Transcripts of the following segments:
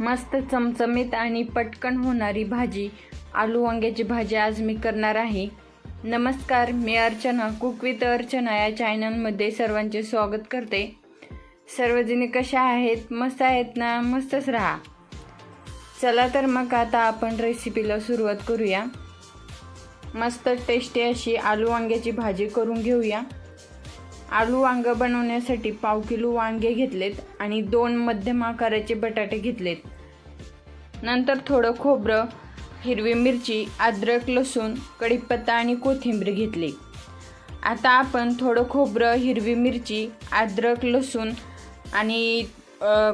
मस्त चमचमीत आणि पटकन होणारी भाजी आलू वांग्याची भाजी आज मी करणार आहे. नमस्कार मी अर्चना कुक विथ अर्चना या चॅनलमध्ये सर्वांचे स्वागत करते. सर्वजणी कशा आहेत? मस्त आहेत ना? मस्तच राहा. चला तर मग आता आपण रेसिपीला सुरुवात करूया. मस्त टेस्टी अशी आलू वांग्याची भाजी करून घेऊया. आलू वांगं बनवण्यासाठी पाव किलो वांगे घेतलेत आणि दोन मध्यम आकाराचे बटाटे घेतलेत. नंतर थोडं खोबरं हिरवी मिरची अद्रक लसूण कढीपत्ता आणि कोथिंबीर घेतली. आता आपण थोडं खोबरं हिरवी मिरची अद्रक लसूण आणि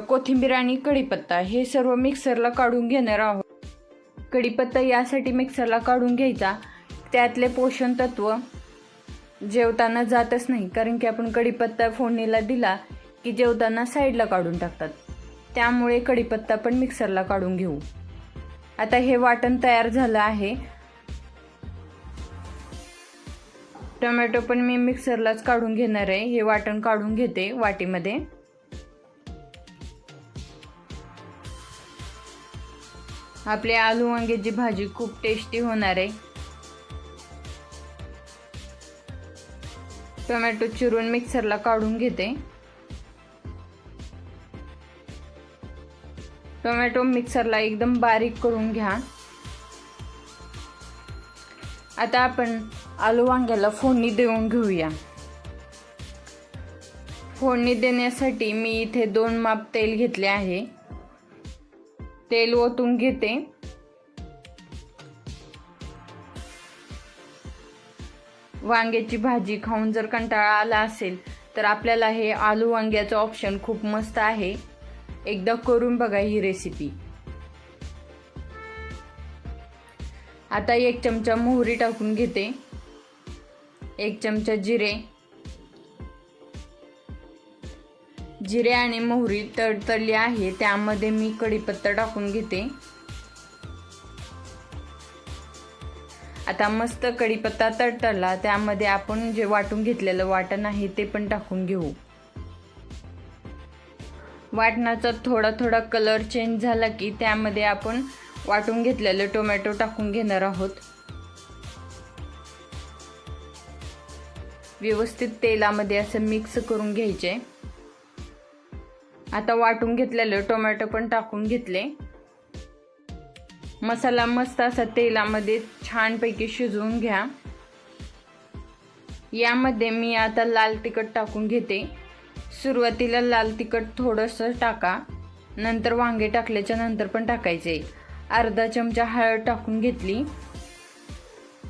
कोथिंबीर आणि कढीपत्ता हे सर्व मिक्सरला काढून घेणार आहोत. कढीपत्ता यासाठी मिक्सरला काढून घ्यायचा. त्यातले पोषण तत्व जेवताना जातच नाही कारण की आपण कढीपत्ता फोडणीला दिला की जेवताना साईडला काढून टाकतात. त्यामुळे कढीपत्ता पण मिक्सरला काढून घेऊ. आता हे वाटण तयार झालं आहे. टोमॅटो पण मी मिक्सरलाच काढून घेणार आहे. हे वाटण काढून घेते वाटीमध्ये. आपली आलू वांग्याची भाजी खूप टेस्टी होणार आहे. टोमॅटो चिरून मिक्सरला काढून घेते. टोमॅटो मिक्सरला एकदम बारीक करून घ्या. आता आपण आलू वांग्याला फोडणी देऊन घेऊया. फोडणी देण्यासाठी मी इथे दोन माप तेल घेतले आहे. तेल ओतून घेते. वांग्याची भाजी खाऊन जर कंटाळा आला असेल तर आपल्याला हे आलू वांग्याचं ऑप्शन खूप मस्त आहे. एकदा करून बघा ही रेसिपी आता एक चमचा मोहरी टाकून घेते. एक चमचा जिरे. जिरे आणि मोहरी तडतडली आहे त्यामध्ये मी कढीपत्ता टाकून घेते. आता मस्त कढीपत्ता तडतडला त्यामध्ये आपण जे वाटून घेतलेलं वाटण आहे ते पण टाकून घेऊ. वाटणाचा थोडा थोडा कलर चेंज झाला की त्यामध्ये आपण वाटून घेतलेलं टोमॅटो टाकून घेणार आहोत. व्यवस्थित तेलामध्ये असं मिक्स करून घ्यायचे. आता वाटून घेतलेलं टोमॅटो पण टाकून घेतले. मसाला मस्त असा तेलामध्ये छानपैकी शिजवून घ्या. यामध्ये मी आता लाल तिखट टाकून घेते. सुरुवातीला लाल तिखट थोडंसं टाका. नंतर वांगे टाकल्याच्या नंतर पण टाकायचे. अर्धा चमचा हळद टाकून घेतली.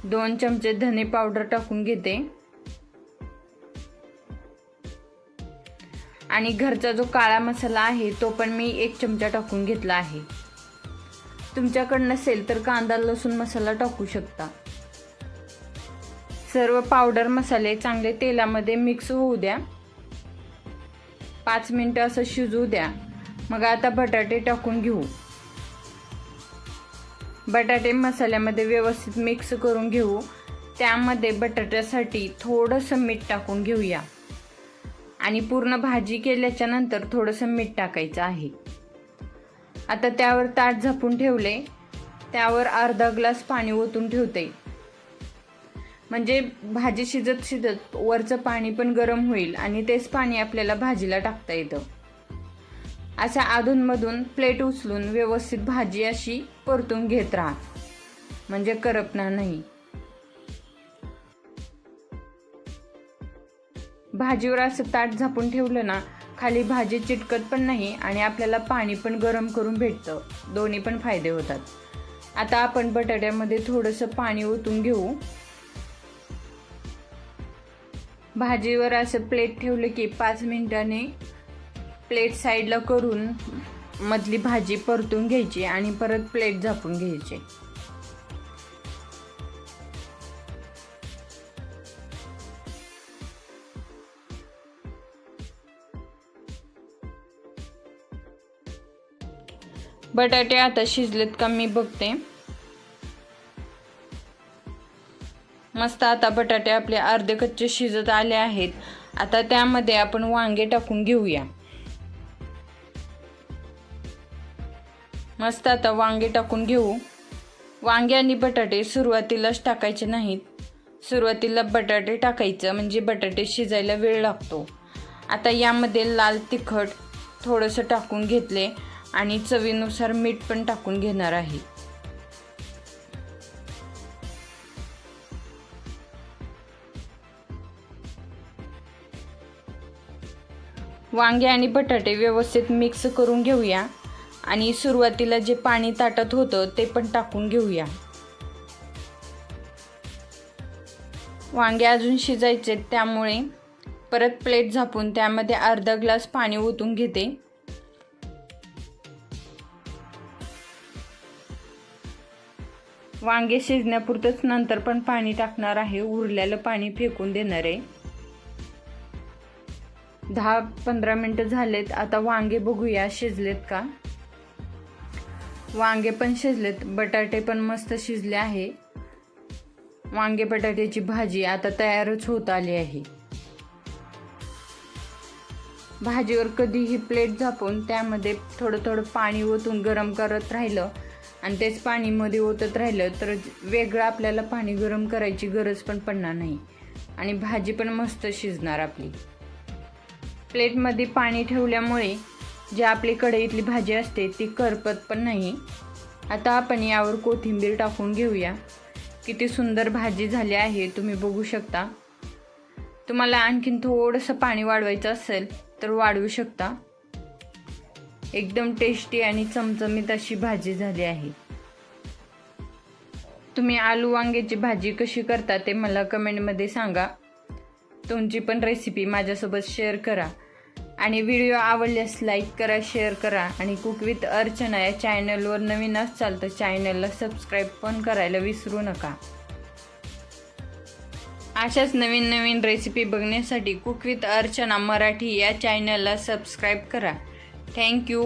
दोन चमचे धने पावडर टाकून घेते. आणि घरचा जो काळा मसाला आहे तो पण मी एक चमचा टाकून घेतला आहे. तुमच्याकडं नसेल तर कांदा लसूण मसाला टाकू शकता. सर्व पावडर मसाले चांगले तेलामध्ये मिक्स होऊ द्या. पाच मिनटं असं शिजू द्या. मग आता बटाटे टाकून घेऊ. बटाटे मसाल्यामध्ये व्यवस्थित मिक्स करून घेऊ. त्यामध्ये बटाट्यासाठी थोडंसं मीठ टाकून घेऊया. आणि पूर्ण भाजी केल्याच्यानंतर थोडंसं मीठ टाकायचं आहे. आता त्यावर ताट झापून ठेवले. त्यावर अर्धा ग्लास पाणी ओतून ठेवते. म्हणजे भाजी शिजत शिजत वरचं पाणी पण गरम होईल आणि तेच पाणी आपल्याला भाजीला टाकता येतं. असा अधूनमधून प्लेट उचलून व्यवस्थित भाजी अशी परतून घेत राहा. म्हणजे करपणार नाही. भाजीवर असं ताट झापून ठेवलं ना खाली भाजी चिटकत पण नाही आणि आपल्याला पाणी पण गरम करून भेटतं. दोन्ही पण फायदे होतात. आता आपण बटाट्यामध्ये थोडंसं पाणी ओतून घेऊ. भाजीवर असं प्लेट ठेवलं की पाच मिनटाने प्लेट साईडला करून मधली भाजी परतून घ्यायची आणि परत प्लेट झापून घ्यायची. बटाटे आता शिजलेत का मी बघते. मस्त आता बटाटे आपले अर्धे कच्चे शिजत आले आहेत. आता त्यामध्ये आपण वांगे टाकून घेऊया. मस्त आता वांगे टाकून घेऊ. वांगे आणि बटाटे सुरुवातीलाच टाकायचे नाहीत. सुरुवातीला बटाटे टाकायचं म्हणजे बटाटे शिजायला वेळ लागतो. आता यामध्ये लाल तिखट थोडंसं टाकून घेतले. आणि चवीनुसार मीठ पण टाकून घेणार आहे. वांगे आणि बटाटे व्यवस्थित मिक्स करून घेऊया. आणि सुरुवातीला जे पाणी ताटत होतं ते पण टाकून घेऊया. वांगे अजून शिजायचे त्यामुळे परत प्लेट झापून त्यामध्ये अर्धा ग्लास पाणी ओतून घेते. वांगे शिजण्यापुरतंच नंतर पण पाणी टाकणार आहे. उरलेलं पाणी फेकून देणार आहे. दहा पंधरा मिनटं झालेत. आता वांगे बघूया. शिजलेत का? वांगे पण शिजलेत. बटाटे पण मस्त शिजले आहे. वांगे बटाट्याची भाजी आता तयारच होत आली आहे. भाजीवर कधीही प्लेट झापून त्यामध्ये थोडं थोडं पाणी ओतून गरम करत राहिलं आणि तेच पाणीमध्ये ओतत राहिलं तर वेगळं आपल्याला पाणी गरम करायची गरज पण पडणार नाही. आणि भाजी पण मस्त शिजणार आपली. प्लेटमध्ये पाणी ठेवल्यामुळे जी आपली कढईतली भाजी असते ती करपत पण नाही. आता आपण यावर कोथिंबीर टाकून घेऊया. किती सुंदर भाजी झाली आहे तुम्ही बघू शकता. तुम्हाला आणखीन थोडंसं पाणी वाढवायचं असेल तर वाढवू शकता. एकदम टेस्टी आणि चमचमीत अशी भाजी झाली आहे. तुम्ही आलू वांग्याची भाजी कशी करता ते मला कमेंटमध्ये सांगा. तुमची पण रेसिपी माझ्यासोबत शेअर करा. आणि व्हिडिओ आवडल्यास लाईक करा शेअर करा. आणि कुक विथ अर्चना या चॅनलवर नवीन असाल तर चॅनलला सबस्क्राईब पण करायला विसरू नका. अशाच नवीन नवीन रेसिपी बघण्यासाठी कुक विथ अर्चना मराठी या चॅनलला सबस्क्राईब करा. थँक्यू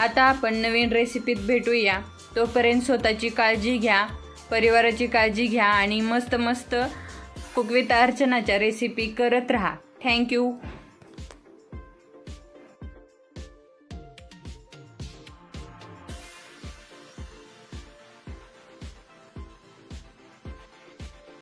आता आपण नवीन रेसिपीत भेटूया. तोपर्यंत स्वतःची काळजी घ्या परिवाराची काळजी घ्या आणि मस्त मस्त कुकविता अर्चनाच्या रेसिपी करत राहा. थँक्यू